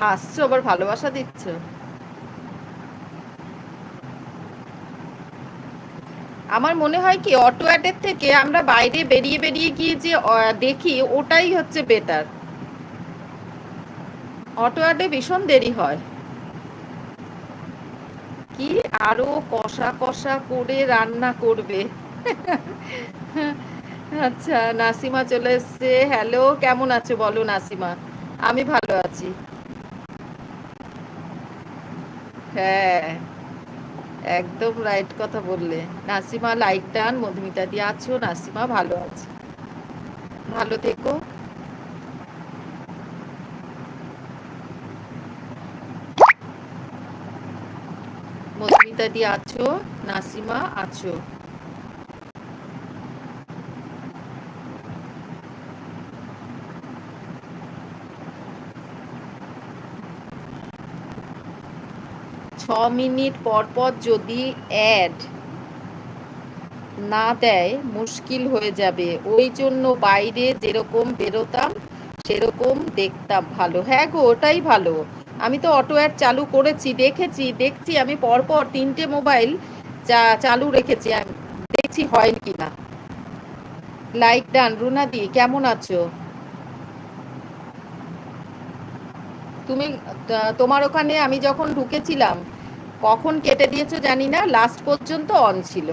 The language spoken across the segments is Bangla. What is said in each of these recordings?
হাসছো, আবার ভালোবাসা দিচ্ছ। আমার মনে হয় কি, অটো অ্যাডের থেকে আমরা বাইরে বেরিয়ে বেরিয়ে গিয়ে যে দেখি, ওটাই হচ্ছে বেটার অটো অ্যাডে ভীষণ দেরি হয়। কি আরও কষা কষা করে রান্না করবে। আচ্ছা নাসিমা চলে এসছে। হ্যালো কেমন আছো? বলো নাসিমা। আমি ভালো আছি। হ্যাঁ একদম রাইট কথা বললে। নাসিমা লাইক টান মধুমিতা দিয়ে আছো, নাসিমা ভালো আছে। ভালো থেকো। মধুমিতা দিয়ে আছো, নাসিমা আছো। ছ মিনিট পর পর যদি অ্যাড না দেয়, মুশকিল হয়ে যাবে। ওই জন্য বাইরে যেরকম বেরোতাম, সেরকম দেখতাম ভালো। হ্যাঁ গো, ওটাই ভালো। আমি তো অটো অ্যাড চালু করেছি, দেখেছি, দেখছি। আমি পরপর তিনটে মোবাইল চা, চালু রেখেছি। আমি দেখছি হয় কি না লাইক ডান রুনাদি কেমন আছো? তুমি তোমার ওখানে আমি যখন ঢুকেছিলাম কখন কেটে দিয়েছ জানি না লাস্ট পর্যন্ত অন ছিল।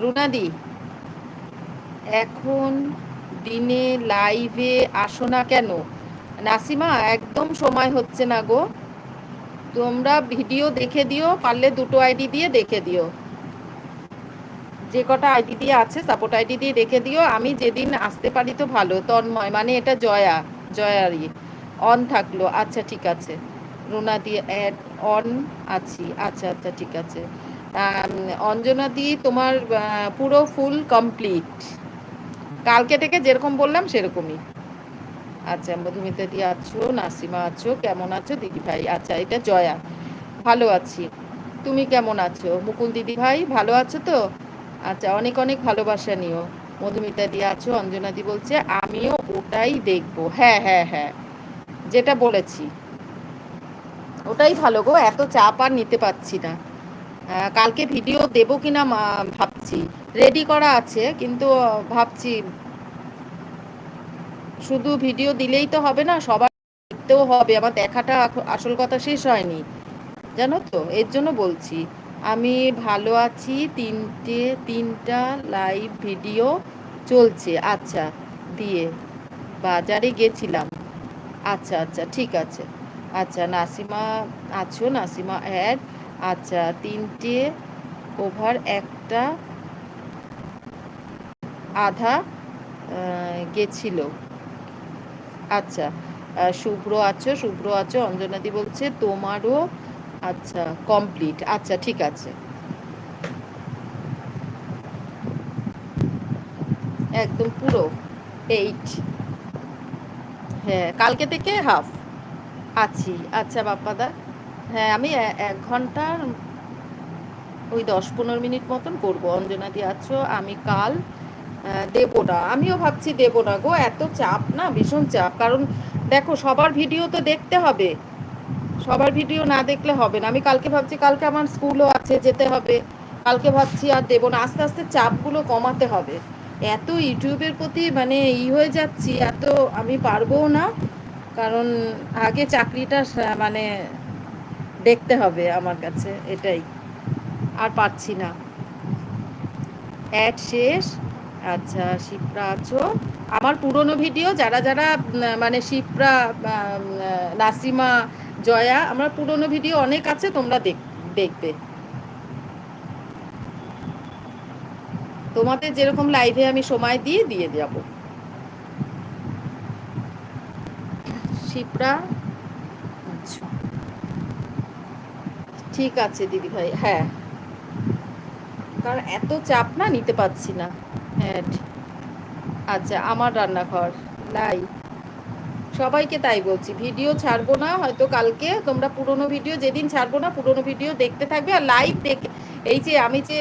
রুনাদি, এখন দিনে লাইভে আসো না কেন? নাসিমা, একদম সময় হচ্ছে না গো। তোমরা ভিডিও দেখে দিও, পারলে দুটো আইডি দিয়ে দেখে দিও। যে কটা আইডি দিয়ে আছে সাপোর্ট আইডি দিয়ে দেখে দিও। আমি যেদিন আসতে পারি তো ভালো, তন্ময় মানে এটা জয়া, জয়ারই। অন থাকল আচ্ছা ঠিক আছে। রুনা দিয়ে অ্যাড অন আছি। আচ্ছা আচ্ছা ঠিক আছে। অঞ্জনা দি তোমার পুরো ফুল কমপ্লিট। কালকে থেকে যেরকম বললাম সেরকমই। আচ্ছা মধুমিতা দি আছো, নাসিমা আছো, কেমন আছো, দিদি ভাই? আচ্ছা এটা জয়া। ভালো আছি। তুমি কেমন আছো? মুকুল দিদি ভাই, ভালো আছো তো? আচ্ছা অনেক অনেক ভালোবাসা নিও। মধুমিতা দি আছো অঞ্জনা দি বলছে, আমিও ওটাই দেখব। হ্যাঁ হ্যাঁ হ্যাঁ। যেটা বলেছি। ওটাই ভালো গো, এত চাপ আর নিতে পারছি না। কালকে ভিডিও দেব কিনা ভাবছি। রেডি করা আছে, কিন্তু ভাবছি। শুধু ভিডিও দিলেই তো হবে না, সবার দেখতেও হবে। আমার দেখাটা আসল কথা শেষ হয়নি। জানো তো, এর জন্য বলছি, আমি ভালো আছি, তিনটে, তিনটা লাইভ ভিডিও চলছে। আচ্ছা দিয়ে বাজারে গেছিলাম। আচ্ছা আচ্ছা ঠিক আছে। আচ্ছা নাসিমা আছো? নাসিমা অ্যাড আচ্ছা তিনটে ওভার একটা আধা গেছিল। আচ্ছা শুভ্র আছো? শুভ্র আছো? অঞ্জনাদি বলছে তোমারও আচ্ছা কমপ্লিট আচ্ছা ঠিক আছে। একদম পুরো এইট হ্যাঁ কালকে থেকে হাফ আছি। আচ্ছা বাপ্পাদা। হ্যাঁ আমি এক ঘণ্টার ওই দশ পনেরো মিনিট মতন করব। অঞ্জনা দিয়ে আছো, আমি কাল দেবো না আমিও ভাবছি দেবো না গো, এত চাপ না? ভীষণ চাপ। কারণ দেখো, সবার ভিডিও তো দেখতে হবে। সবার ভিডিও না দেখলে হবে না। আমি কালকে ভাবছি, কালকে আমার স্কুলও আছে, যেতে হবে। কালকে ভাবছি আর দেবো না। আস্তে আস্তে চাপগুলো কমাতে হবে। এত ইউটিউবের প্রতি মানে ই হয়ে যাচ্ছি, এত আমি পারব না। কারণ আগে চাকরিটা মানে দেখতে হবে আমার কাছে, এটাই। আর পাচ্ছি না। অ্যাড শেষ। আচ্ছা শিপ্রা আছো। আমার পুরনো ভিডিও, যারা যারা মানে শিপ্রা নাসিমা, জয়া, আমার পুরনো ভিডিও অনেক আছে, তোমরা দেখবে। তোমাদের যেরকম লাইভে আমি সময় দিয়ে দিয়ে যাব। শিপ্রা? আচ্ছা। ঠিক আছে, দিদি ভাই হ্যাঁ। কারণ এত চাপ না নিতে পারছি না। হ্যাঁ আচ্ছা আমার রান্নাঘর লাই সবাইকে তাই বলছি, ভিডিও ছাড়বো না, হয়তো কালকে তোমরা পুরনো ভিডিও, যেদিন ছাড়বো না, পুরনো ভিডিও দেখতে থাকবে, আর লাইভ দেখে এই যে আমি যে